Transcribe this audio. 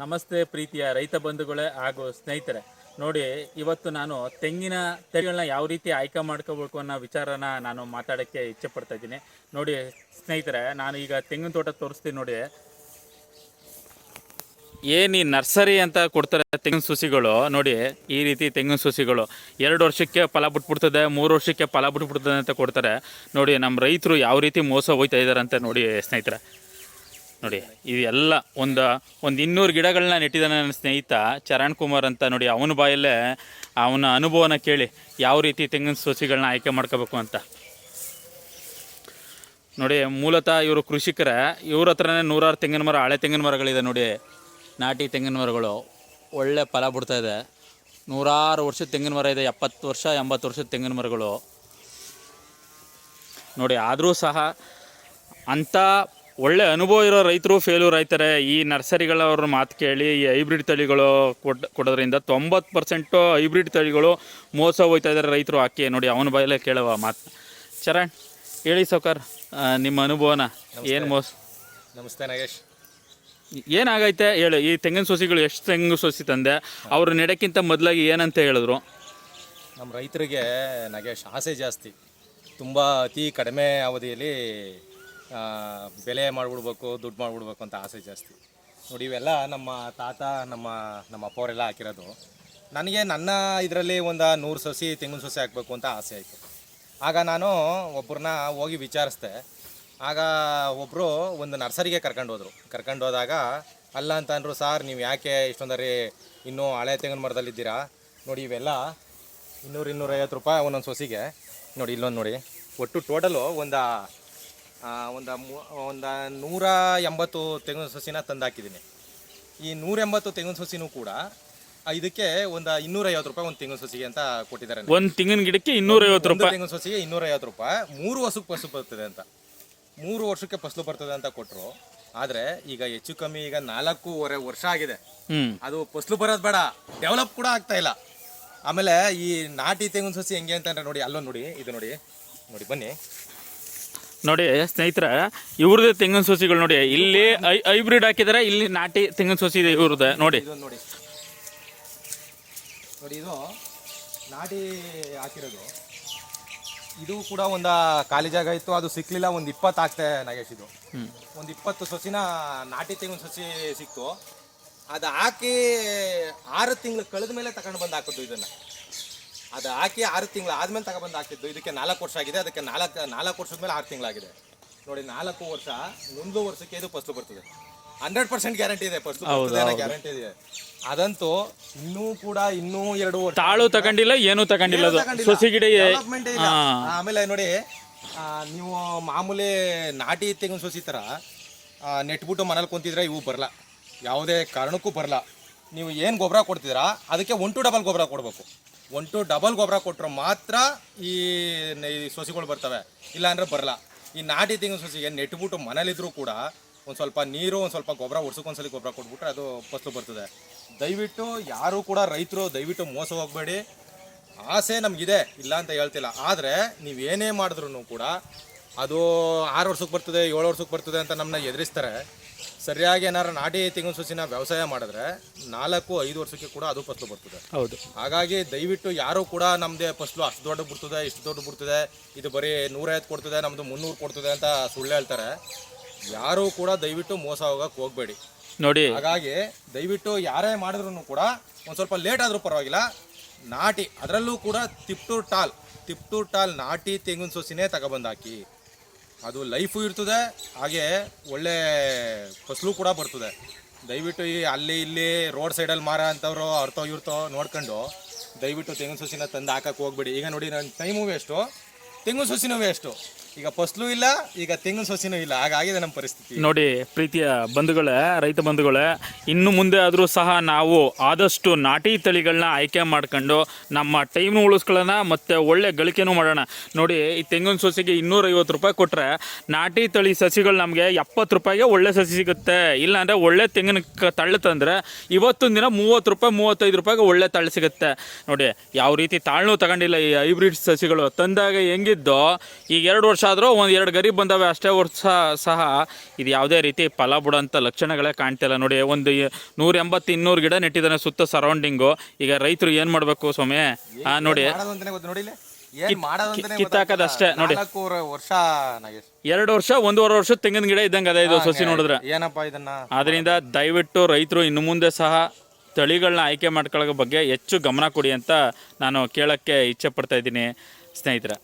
ನಮಸ್ತೆ ಪ್ರೀತಿಯ ರೈತ ಬಂಧುಗಳೇ ಹಾಗೂ ಸ್ನೇಹಿತರೆ. ನೋಡಿ, ಇವತ್ತು ನಾನು ತೆಂಗಿನ ತಳಿಗಳನ್ನ ಯಾವ ರೀತಿ ಆಯ್ಕೆ ಮಾಡ್ಕೋಬೇಕು ಅನ್ನೋ ವಿಚಾರನ ನಾನು ಮಾತಾಡೋಕ್ಕೆ ಇಚ್ಛೆ ಪಡ್ತಾ ಇದ್ದೀನಿ. ನೋಡಿ, ಸ್ನೇಹಿತರೆ, ನಾನು ಈಗ ತೆಂಗಿನ ತೋಟ ತೋರಿಸ್ತೀನಿ ನೋಡಿ. ಏನು ಈ ನರ್ಸರಿ ಅಂತ ಕೊಡ್ತಾರೆ ತೆಂಗಿನ ಸುಸಿಗಳು? ನೋಡಿ, ಈ ರೀತಿ ತೆಂಗಿನ ಸುಸಿಗಳು. ಎರಡು ವರ್ಷಕ್ಕೆ ಫಲ ಬಿಟ್ಬಿಡ್ತದೆ, ಮೂರು ವರ್ಷಕ್ಕೆ ಫಲ ಬಿಟ್ಬಿಡ್ತದೆ ಅಂತ ಕೊಡ್ತಾರೆ. ನೋಡಿ ನಮ್ಮ ರೈತರು ಯಾವ ರೀತಿ ಮೋಸ ಹೋಗ್ತಾ ಇದ್ದಾರೆ ಅಂತ ನೋಡಿ, ಸ್ನೇಹಿತರೆ. ನೋಡಿ ಇದೆಲ್ಲ ಒಂದು ಒಂದು ಇನ್ನೂರು ಗಿಡಗಳನ್ನ ನೆಟ್ಟಿದ್ದಾನೆ ನನ್ನ ಸ್ನೇಹಿತ ಚರಣ್ ಕುಮಾರ್ ಅಂತ ನೋಡಿ, ಅವನ ಬಾಯಲ್ಲೇ ಅವನ ಅನುಭವನ ಕೇಳಿ ಯಾವ ರೀತಿ ತೆಂಗಿನ ಸಸಿಗಳನ್ನ ಆಯ್ಕೆ ಮಾಡ್ಕೋಬೇಕು ಅಂತ. ನೋಡಿ, ಮೂಲತಃ ಇವರು ಕೃಷಿಕರ, ಇವ್ರ ಹತ್ರನೇ ನೂರಾರು ತೆಂಗಿನ ಮರ, ಹಳೆ ತೆಂಗಿನ ಮರಗಳಿದೆ ನೋಡಿ. ನಾಟಿ ತೆಂಗಿನ ಮರಗಳು, ಒಳ್ಳೆ ಫಲ ಬಿಡ್ತಾ ಇದೆ. ನೂರಾರು ವರ್ಷದ ತೆಂಗಿನ ಮರ ಇದೆ, ಎಪ್ಪತ್ತು ವರ್ಷ, ಎಂಬತ್ತು ವರ್ಷದ ತೆಂಗಿನ ಮರಗಳು. ನೋಡಿ, ಆದರೂ ಸಹ ಅಂಥ ಒಳ್ಳೆ ಅನುಭವ ಇರೋ ರೈತರು ಫೇಲ್ಯೂರ್ ಆಯ್ತಾರೆ ಈ ನರ್ಸರಿಗಳವ್ರ ಮಾತು ಕೇಳಿ ಈ ಹೈಬ್ರಿಡ್ ತಳಿಗಳು ಕೊಡ್ ಕೊಡೋದ್ರಿಂದ ತೊಂಬತ್ತು ಪರ್ಸೆಂಟು ಹೈಬ್ರಿಡ್ ತಳಿಗಳು ಮೋಸ ಹೋಗ್ತಾ ಇದ್ದಾರೆ ರೈತರು ಹಾಕಿ ನೋಡಿ ಅವನ ಬಾಯಲ್ಲೇ ಕೇಳುವ ಮಾತು. ಚರಣ್ ಹೇಳಿ ಸೌಕರ್ ನಿಮ್ಮ ಅನುಭವನ. ಏನು ಮೋಸ? ನಮಸ್ತೆ ನಾಗೇಶ್. ಏನಾಗೈತೆ ಹೇಳಿ ಈ ತೆಂಗಿನ ಸೊಸಿಗಳು ಎಷ್ಟು ತೆಂಗಿನ ಸೊಸಿ ತಂದೆ? ಅವರು ನೆಡಕ್ಕಿಂತ ಮೊದಲಾಗಿ ಏನಂತ ಹೇಳಿದ್ರು? ನಮ್ಮ ರೈತರಿಗೆ ನಾಗೇಶ್ ಆಸೆ ಜಾಸ್ತಿ. ತುಂಬ ಅತಿ ಕಡಿಮೆ ಅವಧಿಯಲ್ಲಿ ಬೆಲೆ ಮಾಡಿಬಿಡ್ಬೇಕು, ದುಡ್ಡು ಮಾಡಿಬಿಡ್ಬೇಕು ಅಂತ ಆಸೆ ಜಾಸ್ತಿ. ನೋಡಿ, ಇವೆಲ್ಲ ನಮ್ಮ ತಾತ, ನಮ್ಮ ನಮ್ಮ ಅಪ್ಪವರೆಲ್ಲ ಹಾಕಿರೋದು. ನನಗೆ ನನ್ನ ಇದರಲ್ಲಿ ಒಂದು ನೂರು ಸಸಿ, ತೆಂಗಿನ ಸಸಿ ಹಾಕಬೇಕು ಅಂತ ಆಸೆ ಆಯಿತು. ಆಗ ನಾನು ಒಬ್ಬರನ್ನ ಹೋಗಿ ವಿಚಾರಿಸ್ದೆ. ಆಗ ಒಬ್ಬರು ಒಂದು ನರ್ಸರಿಗೆ ಕರ್ಕೊಂಡು ಹೋದರು. ಕರ್ಕೊಂಡು ಹೋದಾಗ, ಅಲ್ಲ ಅಂತ ಅಂದರು, ಸಾರ್, ನೀವು ಯಾಕೆ ಇಷ್ಟೊಂದರಿ ಇನ್ನೂ ಹಳೆ ತೆಂಗಿನ ಮರದಲ್ಲಿದ್ದೀರಾ ನೋಡಿ, ಇವೆಲ್ಲ ಇನ್ನೂರು ಇನ್ನೂರೈವತ್ತು ರೂಪಾಯಿ ಒಂದೊಂದು ಸೊಸಿಗೆ. ನೋಡಿ, ಇಲ್ಲೊಂದು ನೋಡಿ, ಒಟ್ಟು ಟೋಟಲು ಒಂದು ಒಂದು ಒಂದು ನೂರ ಎಂಬತ್ತು ತೆಂಗಿನ ಸಸಿನ ತಂದು ಹಾಕಿದ್ದೀನಿ ಈ ನೂರ ಎಂಬತ್ತು ತೆಂಗಿನ ಸಸಿನೂ ಕೂಡ ಇದಕ್ಕೆ ಒಂದು ಇನ್ನೂರೈವತ್ತು ರೂಪಾಯಿ ಒಂದು ತೆಂಗಿನ ಸಸಿಗೆ ಅಂತ ಕೊಟ್ಟಿದ್ದಾರೆ ಒಂದು ತೆಂಗಿನ ಗಿಡಕ್ಕೆ ಇನ್ನೂರೈವತ್ತು ರೂಪಾಯಿ. ತೆಂಗಿನ ಸಸಿಗೆ ಇನ್ನೂರೈವತ್ತು ರೂಪಾಯಿ. ಮೂರು ವರ್ಷಕ್ಕೆ ಫಸಲು ಬರ್ತದೆ ಅಂತ. ಮೂರು ವರ್ಷಕ್ಕೆ ಫಸಲು ಬರ್ತದೆ ಅಂತ ಕೊಟ್ಟರು ಆದರೆ ಈಗ ಹೆಚ್ಚು ಕಮ್ಮಿ ಈಗ ನಾಲ್ಕೂವರೆ ವರ್ಷ ಆಗಿದೆ. ಅದು ಫಸಲು ಬರೋದು ಬೇಡ. ಡೆವಲಪ್ ಕೂಡ ಆಗ್ತಾ ಇಲ್ಲ. ಆಮೇಲೆ ಈ ನಾಟಿ ತೆಂಗಿನ ಸಸಿ ಹೆಂಗೆ ಅಂತಂದ್ರೆ ನೋಡಿ ಅಲ್ಲೊಂದು ನೋಡಿ ಇದು ನೋಡಿ ನೋಡಿ ಬನ್ನಿ. ನೋಡಿ ಸ್ನೇಹಿತರ ಇವ್ರದ್ದು ತೆಂಗಿನ ಸಸಿಗಳು ನೋಡಿ ಇಲ್ಲಿ ಐ ಹೈಬ್ರಿಡ್ ಹಾಕಿದಾರೆ ಇಲ್ಲಿ ನಾಟಿ ತೆಂಗಿನ ಸಸಿ ಇದೆ ಇವ್ರದ್ದು ನೋಡಿ. ಇದೊಂದು ನೋಡಿ. ನೋಡಿ ಇದು ನಾಟಿ ಹಾಕಿರೋದು. ಇದು ಕೂಡ ಒಂದು ಖಾಲಿ ಜಾಗ ಇತ್ತು ಅದು ಸಿಕ್ಲಿಲ್ಲ ಒಂದು ಇಪ್ಪತ್ತು ಆಗ್ತೆ ನಾಗೇಶ್ ಇದು. ಒಂದು ಇಪ್ಪತ್ತು ಸಸಿನ ನಾಟಿ ತೆಂಗಿನ ಸಸಿ ಸಿಕ್ತು. ಅದು ಹಾಕಿ ಆರು ತಿಂಗಳು ಕಳೆದ ಮೇಲೆ ತಗೊಂಡು ಬಂದು ಹಾಕೋದು ಇದನ್ನ. ಅದು ಹಾಕಿ ಆರು ತಿಂಗಳು ಆದ್ಮೇಲೆ ತಗೊಬಂದು ಹಾಕಿದ್ದು. ಇದಕ್ಕೆ ನಾಲ್ಕು ವರ್ಷ ಆಗಿದೆ. ಅದಕ್ಕೆ ನಾಲ್ಕು ನಾಲ್ಕು ವರ್ಷದ ಮೇಲೆ ಆರು ತಿಂಗಳಾಗಿದೆ. ನೋಡಿ ನಾಲ್ಕು ವರ್ಷ ಒಂದು ವರ್ಷಕ್ಕೆ ಇದು ಫಸ್ಲು ಬರ್ತದೆ. ಹಂಡ್ರೆಡ್ ಪರ್ಸೆಂಟ್ ಗ್ಯಾರಂಟಿ ಇದೆ ಫಸ್ಟ್ ಗ್ಯಾರಂಟಿ ಇದೆ. ಅದಂತೂ ಇನ್ನೂ ಕೂಡ ಇನ್ನೂ ಎರಡು ವರ್ಷ. ತಾಳು ತಗೊಂಡಿಲ್ಲ ಏನು ತಗೊಂಡಿಲ್ಲ. ಸಸಿ ಗಿಡ. ಆಮೇಲೆ ನೋಡಿ ನೀವು ಮಾಮೂಲಿ ನಾಟಿ ತೆಂಗಿನ ಸೊಸಿ ಥರ ಆ, ನೆಟ್ಬಿಟ್ಟು ಮನೇಲಿ ಕುಂತಿದ್ರೆ ಇವು ಬರಲ್ಲ. ಯಾವುದೇ ಕಾರಣಕ್ಕೂ ಬರಲ್ಲ. ನೀವು ಏನು ಗೊಬ್ಬರ ಕೊಡ್ತಿದ್ದೀರಾ ಅದಕ್ಕೆ ಒನ್ ಟು ಡಬಲ್ ಗೊಬ್ಬರ ಕೊಡಬೇಕು. ಒನ್ ಟು ಡಬಲ್ ಗೊಬ್ಬರ ಕೊಟ್ಟರು ಮಾತ್ರ ಈ ಸೊಸಿಗಳು ಬರ್ತವೆ. ಇಲ್ಲ ಅಂದ್ರೆ ಬರಲ್ಲ. ಈ ನಾಟಿ ತೆಂಗಿನ ಸೊಸಿಗೆ ನೆಟ್ಬಿಟ್ಟು ಮನೇಲಿದ್ರೂ ಕೂಡ ಒಂದು ಸ್ವಲ್ಪ ನೀರು, ಒಂದು ಸ್ವಲ್ಪ ಗೊಬ್ಬರ ವರ್ಷಕ್ಕೊಂದ್ಸಲಿ ಗೊಬ್ಬರ ಕೊಟ್ಬಿಟ್ರೆ ಅದು ಫಸಲು ಬರ್ತದೆ. ದಯವಿಟ್ಟು ಯಾರೂ ಕೂಡ ರೈತರು ದಯವಿಟ್ಟು ಮೋಸ ಹೋಗಬೇಡಿ. ಆಸೆ ನಮಗಿದೆ ಇಲ್ಲ ಅಂತ ಹೇಳ್ತಿಲ್ಲ. ಆದರೆ ನೀವು ಏನೇ ಮಾಡಿದ್ರು ಕೂಡ ಅದು ಆರು ವರ್ಷಕ್ಕೆ ಬರ್ತದೆ ಏಳು ವರ್ಷಕ್ಕೆ ಬರ್ತದೆ ಅಂತ ನಮ್ಮನ್ನ ಎದುರಿಸ್ತಾರೆ. ಸರಿಯಾಗಿ ಏನಾರು ನಾಟಿ ತೆಂಗಿನ ಸಸಿನ ವ್ಯವಸಾಯ ಮಾಡಿದ್ರೆ ನಾಲ್ಕು ಐದು ವರ್ಷಕ್ಕೆ ಕೂಡ ಅದು ಫಸಲು ಬರ್ತದೆ. ಹೌದು. ಹಾಗಾಗಿ ದಯವಿಟ್ಟು ಯಾರು ಕೂಡ ನಮ್ಮದೇ ಫಸಲು ಅಷ್ಟು ದೊಡ್ಡ ಬಿಡ್ತದೆ ಇಷ್ಟು ದೊಡ್ಡ ಬಿಡ್ತದೆ ಇದು ಬರೀ ನೂರೈವತ್ತು ಕೊಡ್ತದೆ ನಮ್ಮದು ಮುನ್ನೂರು ಕೊಡ್ತದೆ ಅಂತ ಸುಳ್ಳು ಹೇಳ್ತಾರೆ. ಯಾರು ಕೂಡ ದಯವಿಟ್ಟು ಮೋಸ ಹೋಗಕ್ಕೆ ಹೋಗಬೇಡಿ. ನೋಡಿ. ಹಾಗಾಗಿ ದಯವಿಟ್ಟು ಯಾರೇ ಮಾಡಿದ್ರು ಕೂಡ ಒಂದು ಸ್ವಲ್ಪ ಲೇಟ್ ಆದರೂ ಪರವಾಗಿಲ್ಲ. ನಾಟಿ ಅದರಲ್ಲೂ ಕೂಡ ತಿಪ್ಟೂರ್ ಟಾಲ್ ತಿಪ್ಟೂರ್ ಟಾಲ್ ನಾಟಿ ತೆಂಗಿನ ಸೊಸಿನೇ ತಗೊಬಂದು ಹಾಕಿ. ಅದು ಲೈಫು ಇರ್ತದೆ, ಹಾಗೆ ಒಳ್ಳೆ ಫಸಲು ಕೂಡ ಬರ್ತದೆ. ದಯವಿಟ್ಟು ಈ ಅಲ್ಲಿ ಇಲ್ಲಿ ರೋಡ್ ಸೈಡಲ್ಲಿ ಮಾರ ಅಂತವ್ರು ಅರ್ತೋ ಇರ್ತೋ ನೋಡ್ಕೊಂಡು ದಯವಿಟ್ಟು ತೆಂಗಿನ ಸೊಸಿನ ತಂದು ಹಾಕಕ್ಕೆ ಹೋಗ್ಬೇಡಿ. ಈಗ ನೋಡಿ ನನ್ನ ಟೈಮು ವೇಸ್ಟು. ತೆಂಗಿನ ಸೊಸಿನೂ ವೇಸ್ಟು. ಈಗ ಫಸ್ಲು ಇಲ್ಲ, ಈಗ ತೆಂಗಿನ ಸೊಸಿನೂ ಇಲ್ಲ. ಹಾಗಾಗಿದೆ ನಮ್ಮ ಪರಿಸ್ಥಿತಿ. ನೋಡಿ, ಪ್ರೀತಿಯ ಬಂಧುಗಳೇ, ರೈತ ಬಂಧುಗಳೇ, ಇನ್ನು ಮುಂದೆ ಆದರೂ ಸಹ ನಾವು ಆದಷ್ಟು ನಾಟಿ ತಳಿಗಳನ್ನ ಆಯ್ಕೆ ಮಾಡ್ಕೊಂಡು ನಮ್ಮ ಟೈಮ್ನು ಉಳಿಸ್ಕೊಳ್ಳೋಣ, ಮತ್ತು ಒಳ್ಳೆ ಗಳಿಕೆನೂ ಮಾಡೋಣ. ನೋಡಿ, ಈ ತೆಂಗಿನ ಸಸಿಗೆ ಇನ್ನೂರೈವತ್ತು ರೂಪಾಯಿ ಕೊಟ್ಟರೆ ನಾಟಿ ತಳಿ ಸಸಿಗಳು ನಮಗೆ ಎಪ್ಪತ್ತು ರೂಪಾಯಿಗೆ ಒಳ್ಳೆ ಸಸಿ ಸಿಗುತ್ತೆ. ಇಲ್ಲಾಂದರೆ ಒಳ್ಳೆ ತೆಂಗಿನ ಕ, ತಳ್ಳು ತಂದರೆ ಇವತ್ತೊಂದು ದಿನ ಮೂವತ್ತು ರೂಪಾಯಿ, ಮೂವತ್ತೈದು ರೂಪಾಯಿಗೆ ಒಳ್ಳೆ ತಳ್ಳು ಸಿಗುತ್ತೆ. ನೋಡಿ, ಯಾವ ರೀತಿ ತಾಳ್ನೂ ತಗೊಂಡಿಲ್ಲ ಈ ಹೈಬ್ರಿಡ್ ಸಸಿಗಳು. ತಂದಾಗ ಹೆಂಗಿದ್ದೋ, ಈಗ ಎರಡು ವರ್ಷ ಆದರೂ ಒಂದು ಎರಡು ಗರಿ ಬಂದವೆ ಅಷ್ಟೇ ವರ್ಷ ಸಹ. ಇದು ಯಾವುದೇ ರೀತಿ ಫಲ ಬಿಡೋಂಥ ಲಕ್ಷಣಗಳೇ ಕಾಣ್ತಿಲ್ಲ ನೋಡಿ ಒಂದು ನೂರ ಎಂಬತ್ತು ಇನ್ನೂರು ಗಿಡ ನೆಟ್ಟಿದ್ದಾನೆ ಸುತ್ತ ಸರೌಂಡಿಂಗು ಈಗ ರೈತರು ಏನು ಮಾಡಬೇಕು ಸ್ವಾಮಿ? ಹಾಂ ನೋಡಿ. ಕಿತ್ತಾಕದಷ್ಟೇ ನೋಡಿ. ವರ್ಷ ಎರಡು ವರ್ಷ ಒಂದೂವರೆ ವರ್ಷ ತೆಂಗಿನ ಗಿಡ ಇದ್ದಂಗೆ ಅದೇ ಇದು ಸಸಿ ನೋಡಿದ್ರೆ. ಏನಪ್ಪ ಇದನ್ನ? ಅದರಿಂದ ದಯವಿಟ್ಟು ರೈತರು ಇನ್ನು ಮುಂದೆ ಸಹ ತಳಿಗಳನ್ನ ಆಯ್ಕೆ ಮಾಡ್ಕೊಳ್ಳೋ ಬಗ್ಗೆ ಹೆಚ್ಚು ಗಮನ ಕೊಡಿ ಅಂತ ನಾನು ಕೇಳೋಕ್ಕೆ ಇಚ್ಛೆ ಪಡ್ತಾ ಇದ್ದೀನಿ ಸ್ನೇಹಿತರೆ.